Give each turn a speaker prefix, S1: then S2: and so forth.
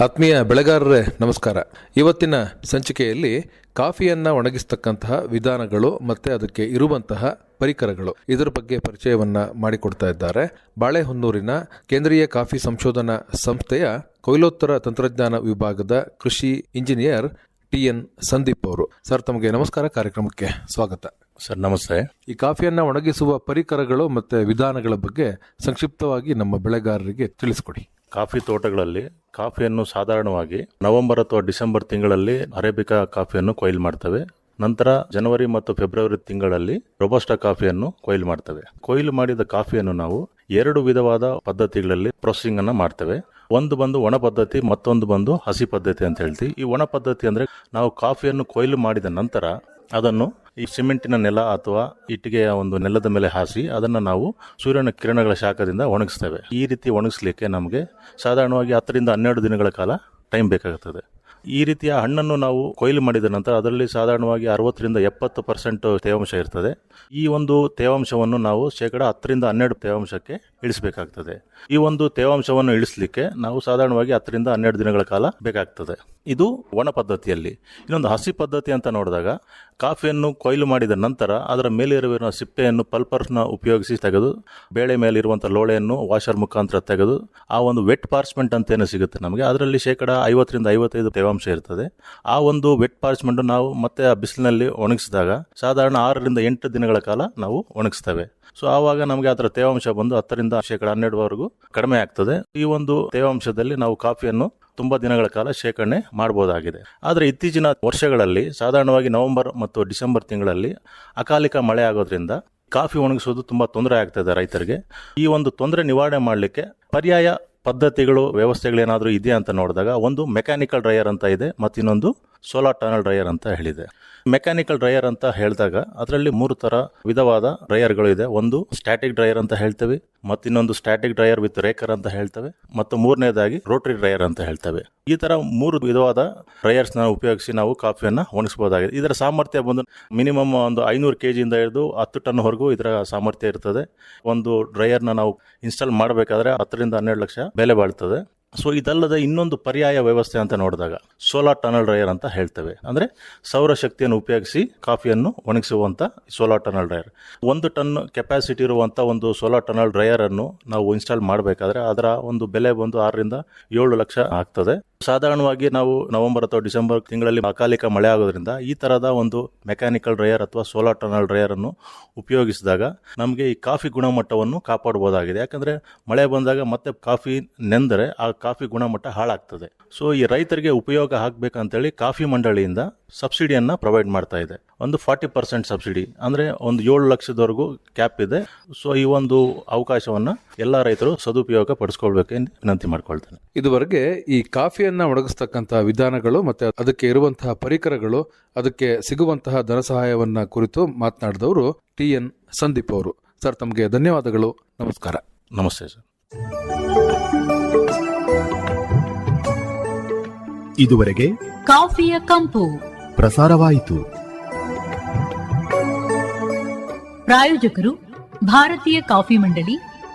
S1: ಆತ್ಮೀಯ ಬೆಳೆಗಾರರೇ ನಮಸ್ಕಾರ. ಇವತ್ತಿನ ಸಂಚಿಕೆಯಲ್ಲಿ ಕಾಫಿಯನ್ನು ಒಣಗಿಸ್ತಕ್ಕಂತಹ ವಿಧಾನಗಳು ಮತ್ತು ಅದಕ್ಕೆ ಇರುವಂತಹ ಪರಿಕರಗಳು. ಇದರ ಬಗ್ಗೆ ಪರಿಚಯವನ್ನ ಮಾಡಿಕೊಡ್ತಾ ಇದ್ದಾರೆ. ಬಾಳೆಹೊನ್ನೂರಿನ ಕೇಂದ್ರೀಯ ಕಾಫಿ ಸಂಶೋಧನಾ ಸಂಸ್ಥೆಯ ಕೊಯ್ಲೋತ್ತರ ತಂತ್ರಜ್ಞಾನ ವಿಭಾಗದ ಕೃಷಿ ಇಂಜಿನಿಯರ್ ಟಿ ಎನ್ ಸಂದೀಪ್ ಅವರು. ಸರ್ ತಮಗೆ ನಮಸ್ಕಾರ. ಕಾರ್ಯಕ್ರಮಕ್ಕೆ ಸ್ವಾಗತ.
S2: ಸರ್ ನಮಸ್ತೆ.
S1: ಈ ಕಾಫಿಯನ್ನು ಒಣಗಿಸುವ ಪರಿಕರಗಳು ಮತ್ತು ವಿಧಾನಗಳ ಬಗ್ಗೆ ಸಂಕ್ಷಿಪ್ತವಾಗಿ ನಮ್ಮ ಬೆಳೆಗಾರರಿಗೆ ತಿಳಿಸ್ಕೊಡಿ.
S2: ಕಾಫಿ ತೋಟಗಳಲ್ಲಿ ಕಾಫಿಯನ್ನು ಸಾಧಾರಣವಾಗಿ ನವೆಂಬರ್ ಅಥವಾ ಡಿಸೆಂಬರ್ ತಿಂಗಳಲ್ಲಿ ಅರೇಬಿಕಾ ಕಾಫಿಯನ್ನು ಕೊಯ್ಲು ಮಾಡ್ತವೆ. ನಂತರ ಜನವರಿ ಮತ್ತು ಫೆಬ್ರವರಿ ತಿಂಗಳಲ್ಲಿ ರೊಬಸ್ಟಾ ಕಾಫಿಯನ್ನು ಕೊಯ್ಲು ಮಾಡ್ತವೆ. ಕೊಯ್ಲು ಮಾಡಿದ ಕಾಫಿಯನ್ನು ನಾವು ಎರಡು ವಿಧವಾದ ಪದ್ಧತಿಗಳಲ್ಲಿ ಪ್ರೊಸೆಸಿಂಗ್ ಅನ್ನು ಮಾಡ್ತೇವೆ. ಒಂದು ಬಂದು ಒಣ ಪದ್ಧತಿ, ಮತ್ತೊಂದು ಬಂದು ಹಸಿ ಪದ್ಧತಿ ಅಂತ ಹೇಳ್ತೀವಿ. ಈ ಒಣ ಪದ್ಧತಿ ಅಂದ್ರೆ ನಾವು ಕಾಫಿಯನ್ನು ಕೊಯ್ಲು ಮಾಡಿದ ನಂತರ ಅದನ್ನು ಈ ಸಿಮೆಂಟಿನ ನೆಲ ಅಥವಾ ಇಟ್ಟಿಗೆಯ ಒಂದು ನೆಲದ ಮೇಲೆ ಹಾಸಿ ಅದನ್ನು ನಾವು ಸೂರ್ಯನ ಕಿರಣಗಳ ಶಾಖದಿಂದ ಒಣಗಿಸ್ತೇವೆ. ಈ ರೀತಿ ಒಣಗಿಸ್ಲಿಕ್ಕೆ ನಮಗೆ ಸಾಧಾರಣವಾಗಿ ಹತ್ತರಿಂದ ಹನ್ನೆರಡು ದಿನಗಳ ಕಾಲ ಟೈಮ್ ಬೇಕಾಗುತ್ತದೆ. ಈ ರೀತಿಯ ಹಣ್ಣನ್ನು ನಾವು ಕೊಯ್ಲು ಮಾಡಿದ ನಂತರ ಅದರಲ್ಲಿ ಸಾಧಾರಣವಾಗಿ ಅರವತ್ತರಿಂದ ಎಪ್ಪತ್ತು ಪರ್ಸೆಂಟ್ ತೇವಾಂಶ ಇರ್ತದೆ. ಈ ಒಂದು ತೇವಾಂಶವನ್ನು ನಾವು ಶೇಕಡ ಹತ್ತರಿಂದ ಹನ್ನೆರಡು ತೇವಾಂಶಕ್ಕೆ ಇಳಿಸಬೇಕಾಗ್ತದೆ. ಈ ಒಂದು ತೇವಾಂಶವನ್ನು ಇಳಿಸಲಿಕ್ಕೆ ನಾವು ಸಾಧಾರಣವಾಗಿ ಹತ್ತರಿಂದ ಹನ್ನೆರಡು ದಿನಗಳ ಕಾಲ ಬೇಕಾಗ್ತದೆ. ಇದು ಒಣ ಪದ್ಧತಿಯಲ್ಲಿ. ಇನ್ನೊಂದು ಹಸಿ ಪದ್ಧತಿ ಅಂತ ನೋಡಿದಾಗ ಕಾಫಿಯನ್ನು ಕೊಯ್ಲು ಮಾಡಿದ ನಂತರ ಅದರ ಮೇಲಿರುವ ಸಿಪ್ಪೆಯನ್ನು ಪಲ್ಪರ್ನ ಉಪಯೋಗಿಸಿ ತೆಗೆದು, ಬೇಳೆ ಮೇಲೆ ಇರುವಂಥ ಲೋಳೆಯನ್ನು ವಾಷರ್ ಮುಖಾಂತರ ತೆಗೆದು, ಆ ಒಂದು ವೆಟ್ ಪಾರ್ಸ್ಮೆಂಟ್ ಅಂತ ಏನು ಸಿಗುತ್ತೆ ನಮಗೆ? ಅದರಲ್ಲಿ ಶೇಕಡ ಐವತ್ತರಿಂದ ಐವತ್ತೈದು ತೇವಾಂಶ ಇರ್ತದೆ. ಆ ಒಂದು ವೆಟ್ ಪಾರ್ಚ್ಮೆಂಟ್ ನಾವು ಮತ್ತೆ ಆ ಬಿಸಿಲಿನಲ್ಲಿ ಒಣಗಿಸಿದಾಗ ಸಾಧಾರಣ ಆರರಿಂದ ಎಂಟು ದಿನಗಳ ಕಾಲ ನಾವು ಒಣಗಿಸ್ತೇವೆ. ಸೊ ಆವಾಗ ನಮಗೆ ಅದರ ತೇವಾಂಶ ಬಂದು ಹತ್ತರಿಂದ ಶೇಕಡ ಹನ್ನೆರಡುವರೆಗೂ ಕಡಿಮೆ ಆಗ್ತದೆ. ಈ ಒಂದು ತೇವಾಂಶದಲ್ಲಿ ನಾವು ಕಾಫಿಯನ್ನು ತುಂಬಾ ದಿನಗಳ ಕಾಲ ಶೇಖರಣೆ ಮಾಡಬಹುದಾಗಿದೆ ಆದರೆ ಇತ್ತೀಚಿನ ವರ್ಷಗಳಲ್ಲಿ, ಸಾಧಾರಣವಾಗಿ ನವೆಂಬರ್ ಮತ್ತು ಡಿಸೆಂಬರ್ ತಿಂಗಳಲ್ಲಿ ಅಕಾಲಿಕ ಮಳೆ ಆಗೋದ್ರಿಂದ ಕಾಫಿ ಒಣಗಿಸೋದು ತುಂಬಾ ತೊಂದರೆ ಆಗ್ತದೆ ರೈತರಿಗೆ. ಈ ಒಂದು ತೊಂದರೆ ನಿವಾರಣೆ ಮಾಡಲಿಕ್ಕೆ ಪರ್ಯಾಯ ಪದ್ಧತಿಗಳು ವ್ಯವಸ್ಥೆಗಳೇನಾದರೂ ಇದೆಯಾ ಅಂತ ನೋಡಿದಾಗ ಒಂದು ಮೆಕ್ಯಾನಿಕಲ್ ಡ್ರೈಯರ್ ಅಂತ ಇದೆ ಮತ್ತು ಇನ್ನೊಂದು ಸೋಲಾರ್ ಟನಲ್ ಡ್ರೈಯರ್ ಅಂತ ಹೇಳಿದೆ. ಮೆಕ್ಯಾನಿಕಲ್ ಡ್ರೈಯರ್ ಅಂತ ಹೇಳಿದಾಗ ಅದರಲ್ಲಿ ಮೂರು ಥರ ವಿಧವಾದ ಡ್ರೈಯರ್ಗಳು ಇದೆ. ಒಂದು ಸ್ಟ್ಯಾಟಿಕ್ ಡ್ರೈಯರ್ ಅಂತ ಹೇಳ್ತೇವೆ, ಮತ್ತು ಇನ್ನೊಂದು ಸ್ಟ್ಯಾಟಿಕ್ ಡ್ರೈಯರ್ ವಿತ್ ರೇಕರ್ ಅಂತ ಹೇಳ್ತೇವೆ, ಮತ್ತು ಮೂರನೇದಾಗಿ ರೋಟರಿ ಡ್ರೈಯರ್ ಅಂತ ಹೇಳ್ತೇವೆ. ಈ ಥರ ಮೂರು ವಿಧವಾದ ಡ್ರೈಯರ್ಸ್ನ ಉಪಯೋಗಿಸಿ ನಾವು ಕಾಫಿಯನ್ನು ಒಣಗಿಸ್ಬೋದಾಗಿದೆ. ಇದರ ಸಾಮರ್ಥ್ಯ ಬಂದು ಮಿನಿಮಮ್ ಒಂದು ಐನೂರು ಕೆ ಜಿಯಿಂದ ಹಿಡಿದು ಹತ್ತು ಟನ್ವರೆಗೂ ಇದರ ಸಾಮರ್ಥ್ಯ ಇರ್ತದೆ. ಒಂದು ಡ್ರೈಯರ್ನ ನಾವು ಇನ್ಸ್ಟಾಲ್ ಮಾಡಬೇಕಾದ್ರೆ ಹತ್ತರಿಂದ ಹನ್ನೆರಡು ಲಕ್ಷ ಬೆಲೆ ಬಾಳ್ತದೆ. ಸೊ ಇದಲ್ಲದೆ ಇನ್ನೊಂದು ಪರ್ಯಾಯ ವ್ಯವಸ್ಥೆ ಅಂತ ನೋಡಿದಾಗ ಸೋಲಾರ್ ಟನಲ್ ಡ್ರೈಯರ್ ಅಂತ ಹೇಳ್ತೇವೆ. ಅಂದ್ರೆ ಸೌರಶಕ್ತಿಯನ್ನು ಉಪಯೋಗಿಸಿ ಕಾಫಿಯನ್ನು ಒಣಗಿಸುವಂಥ ಸೋಲಾರ್ ಟನಲ್ ಡ್ರೈಯರ್. ಒಂದು ಟನ್ ಕೆಪಾಸಿಟಿ ಇರುವಂಥ ಒಂದು ಸೋಲಾರ್ ಟನಲ್ ಡ್ರೈಯರನ್ನು ನಾವು ಇನ್ಸ್ಟಾಲ್ ಮಾಡಬೇಕಾದ್ರೆ ಅದರ ಒಂದು ಬೆಲೆ ಬಂದು ಆರರಿಂದ ಏಳು ಲಕ್ಷ ಆಗ್ತದೆ. ಸಾಧಾರಣವಾಗಿ ನಾವು ನವೆಂಬರ್ ಅಥವಾ ಡಿಸೆಂಬರ್ ತಿಂಗಳಲ್ಲಿ ಅಕಾಲಿಕ ಮಳೆ ಆಗೋದ್ರಿಂದ ಈ ತರಹದ ಒಂದು ಮೆಕ್ಯಾನಿಕಲ್ ಡ್ರೈಯರ್ ಅಥವಾ ಸೋಲಾರ್ ಟನಲ್ ಡ್ರೈಯರ್ ಅನ್ನು ಉಪಯೋಗಿಸಿದಾಗ ನಮಗೆ ಈ ಕಾಫಿ ಗುಣಮಟ್ಟವನ್ನು ಕಾಪಾಡಬಹುದಾಗಿದೆ ಯಾಕಂದ್ರೆ ಮಳೆ ಬಂದಾಗ ಮತ್ತೆ ಕಾಫಿ ನೆಂದರೆ ಆ ಕಾಫಿ ಗುಣಮಟ್ಟ ಹಾಳಾಗ್ತದೆ. ಸೊ ಈ ರೈತರಿಗೆ ಉಪಯೋಗ ಆಗ್ಬೇಕಂತೇಳಿ ಕಾಫಿ ಮಂಡಳಿಯಿಂದ ಸಬ್ಸಿಡಿಯನ್ನ ಪ್ರೊವೈಡ್ ಮಾಡ್ತಾ ಇದೆ. ಒಂದು ಫಾರ್ಟಿ ಪರ್ಸೆಂಟ್ ಸಬ್ಸಿಡಿ. ಅಂದ್ರೆ ಒಂದು ಏಳು ಲಕ್ಷದವರೆಗೂ ಕ್ಯಾಪ್ ಇದೆ. ಸೊ ಈ ಒಂದು ಅವಕಾಶವನ್ನ ಎಲ್ಲ ರೈತರು ಸದುಪಯೋಗ ಪಡಿಸ್ಕೊಳ್ಬೇಕು ಎಂದು ವಿನಂತಿ ಮಾಡ್ಕೊಳ್ತೇನೆ.
S1: ಇದುವರೆಗೆ ಈ ಕಾಫಿಯನ್ನ ಒಣಗಿಸ್ತಕ್ಕಂತಹ ವಿಧಾನಗಳು ಮತ್ತೆ ಅದಕ್ಕೆ ಇರುವಂತಹ ಪರಿಕರಗಳು ಅದಕ್ಕೆ ಸಿಗುವಂತಹ ಧನ ಸಹಾಯವನ್ನ ಕುರಿತು ಮಾತನಾಡಿದವರು ಟಿ ಎನ್ ಸಂದೀಪ್ ಅವರು. ಸರ್ ತಮಗೆ ಧನ್ಯವಾದಗಳು. ನಮಸ್ಕಾರ.
S2: ನಮಸ್ತೆ ಸರ್.
S3: ಇದುವರೆಗೆ
S4: ಕಾಫಿಯ ಕಂಪು.
S3: ಪ್ರಸಾರವಾಯಿತು.
S4: ಪ್ರಾಯೋಜಕರು ಭಾರತೀಯ ಕಾಫಿ ಮಂಡಳಿ